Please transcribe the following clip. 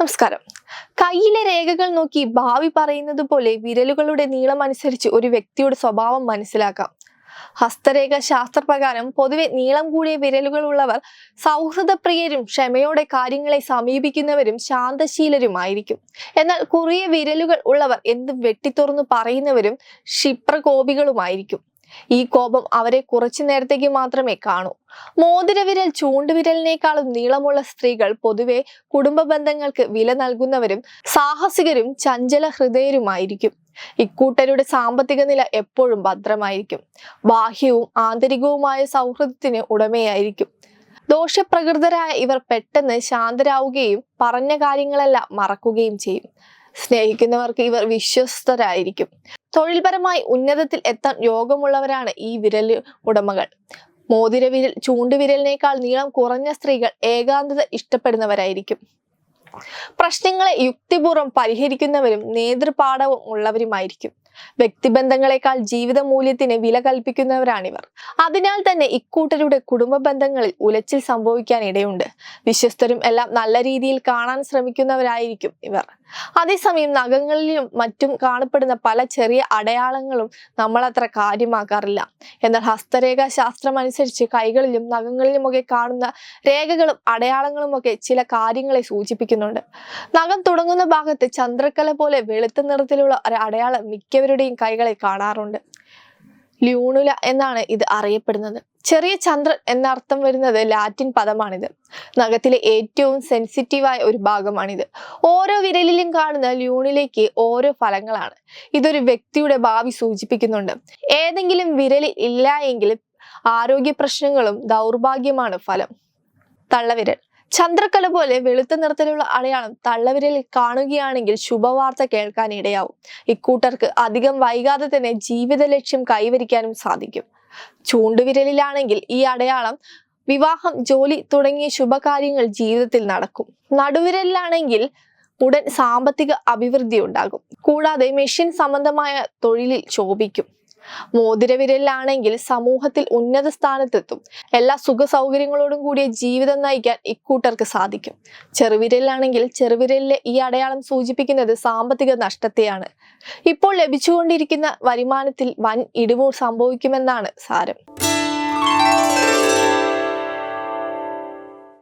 നമസ്കാരം. കയ്യിലെ രേഖകൾ നോക്കി ഭാവി പറയുന്നത് പോലെ വിരലുകളുടെ നീളം അനുസരിച്ച് ഒരു വ്യക്തിയുടെ സ്വഭാവം മനസ്സിലാക്കാം. ഹസ്തരേഖ ശാസ്ത്രപ്രകാരം പൊതുവെ നീളം കൂടിയ വിരലുകളുള്ളവർ സൗഹൃദപ്രിയരും ക്ഷമയോടെ കാര്യങ്ങളെ സമീപിക്കുന്നവരും ശാന്തശീലരുമായിരിക്കും. എന്നാൽ കുറിയ വിരലുകൾ ഉള്ളവർ എന്തും വെട്ടിത്തുറന്നു പറയുന്നവരും ക്ഷിപ്രകോപികളുമായിരിക്കും. ഈ കോപം അവരെ കുറച്ചു നേരത്തേക്ക് മാത്രമേ കാണൂ. മോതിരവിരൽ ചൂണ്ടുവിരലിനേക്കാളും നീളമുള്ള സ്ത്രീകൾ പൊതുവെ കുടുംബ ബന്ധങ്ങൾക്ക് വില നൽകുന്നവരും സാഹസികരും ചഞ്ചല ഹൃദയരുമായിരിക്കും. ഇക്കൂട്ടരുടെ സാമ്പത്തിക നില എപ്പോഴും ഭദ്രമായിരിക്കും. ബാഹ്യവും ആന്തരികവുമായ സൗഹൃദത്തിന് ഉടമയായിരിക്കും. ദോഷപ്രകൃതരായ ഇവർ പെട്ടെന്ന് ശാന്തരാവുകയും പറഞ്ഞ കാര്യങ്ങളെല്ലാം മറക്കുകയും ചെയ്യും. സ്നേഹിക്കുന്നവർക്ക് ഇവർ വിശ്വസ്തരായിരിക്കും. തൊഴിൽപരമായി ഉന്നതത്തിൽ എത്താൻ യോഗമുള്ളവരാണ് ഈ വിരൽ ഉടമകൾ. മോതിരവിരൽ ചൂണ്ടുവിരലിനേക്കാൾ നീളം കുറഞ്ഞ സ്ത്രീകൾ ഏകാന്തത ഇഷ്ടപ്പെടുന്നവരായിരിക്കും. പ്രശ്നങ്ങളെ യുക്തിപൂർവം പരിഹരിക്കുന്നവരും നേതൃപാഠവും ഉള്ളവരുമായിരിക്കും. വ്യക്തിബന്ധങ്ങളെക്കാൾ ജീവിത മൂല്യത്തിന് വില കൽപ്പിക്കുന്നവരാണിവർ. അതിനാൽ തന്നെ ഇക്കൂട്ടരുടെ കുടുംബ ബന്ധങ്ങളിൽ ഉലച്ചിൽ സംഭവിക്കാൻ ഇടയുണ്ട് വിശ്വസ്തരും എല്ലാം നല്ല രീതിയിൽ കാണാൻ ശ്രമിക്കുന്നവരായിരിക്കും ഇവർ. അതേസമയം നഖങ്ങളിലും മറ്റും കാണപ്പെടുന്ന പല ചെറിയ അടയാളങ്ങളും നമ്മൾ അത്ര കാര്യമാക്കാറില്ല. എന്നാൽ ഹസ്തരേഖ ശാസ്ത്രം അനുസരിച്ച് കൈകളിലും നഖങ്ങളിലുമൊക്കെ കാണുന്ന രേഖകളും അടയാളങ്ങളും ഒക്കെ ചില കാര്യങ്ങളെ സൂചിപ്പിക്കുന്നുണ്ട്. നഖം തുടങ്ങുന്ന ഭാഗത്ത് ചന്ദ്രക്കല പോലെ വെളുത്ത നിറത്തിലുള്ള ഒരു അടയാളം മിക്കവരുടെയും കൈകളിൽ കാണാറുണ്ട്. ല്യൂണുല എന്നാണ് ഇത് അറിയപ്പെടുന്നത്. ചെറിയ ചന്ദ്രൻ എന്നർത്ഥം വരുന്നത് ലാറ്റിൻ പദമാണിത്. നഖത്തിലെ ഏറ്റവും സെൻസിറ്റീവായ ഒരു ഭാഗമാണിത്. ഓരോ വിരലിലും കാണുന്ന ല്യൂണിലേക്ക് ഓരോ ഫലങ്ങളാണ്. ഇതൊരു വ്യക്തിയുടെ ഭാവി സൂചിപ്പിക്കുന്നുണ്ട്. ഏതെങ്കിലും വിരലിൽ ഇല്ല എങ്കിൽ ആരോഗ്യ പ്രശ്നങ്ങളും ദൗർഭാഗ്യമാണ് ഫലം. തള്ളവിരൽ. ചന്ദ്രക്കല പോലെ വെളുത്ത നിറത്തിലുള്ള അടയാളം തള്ളവിരലിൽ കാണുകയാണെങ്കിൽ ശുഭവാർത്ത കേൾക്കാൻ ഇടയാവും. ഇക്കൂട്ടർക്ക് അധികം വൈകാതെ തന്നെ ജീവിത ലക്ഷ്യം കൈവരിക്കാനും സാധിക്കും. ചൂണ്ടുവിരലിലാണെങ്കിൽ ഈ അടയാളം വിവാഹം ജോലി തുടങ്ങിയ ശുഭകാര്യങ്ങൾ ജീവിതത്തിൽ നടക്കും. നടുവിരലിലാണെങ്കിൽ ഉടൻ സാമ്പത്തിക അഭിവൃദ്ധി ഉണ്ടാകും. കൂടാതെ മെഷീൻ സംബന്ധമായ തൊഴിലിൽ ശോഭിക്കും. മോതിരവിരലിലാണെങ്കിൽ സമൂഹത്തിൽ ഉന്നത സ്ഥാനത്തെത്തും എല്ലാ സുഖ സൗകര്യങ്ങളോടും കൂടിയ ജീവിതം നയിക്കാൻ ഇക്കൂട്ടർക്ക് സാധിക്കും. ചെറുവിരലിലാണെങ്കിൽ ചെറുവിരലിലെ ഈ അടയാളം സൂചിപ്പിക്കുന്നത് സാമ്പത്തിക നഷ്ടത്തെയാണ്. ഇപ്പോൾ ലഭിച്ചുകൊണ്ടിരിക്കുന്ന വരുമാനത്തിൽ വൻ ഇടിവ് സംഭവിക്കുമെന്നാണ് സാരം.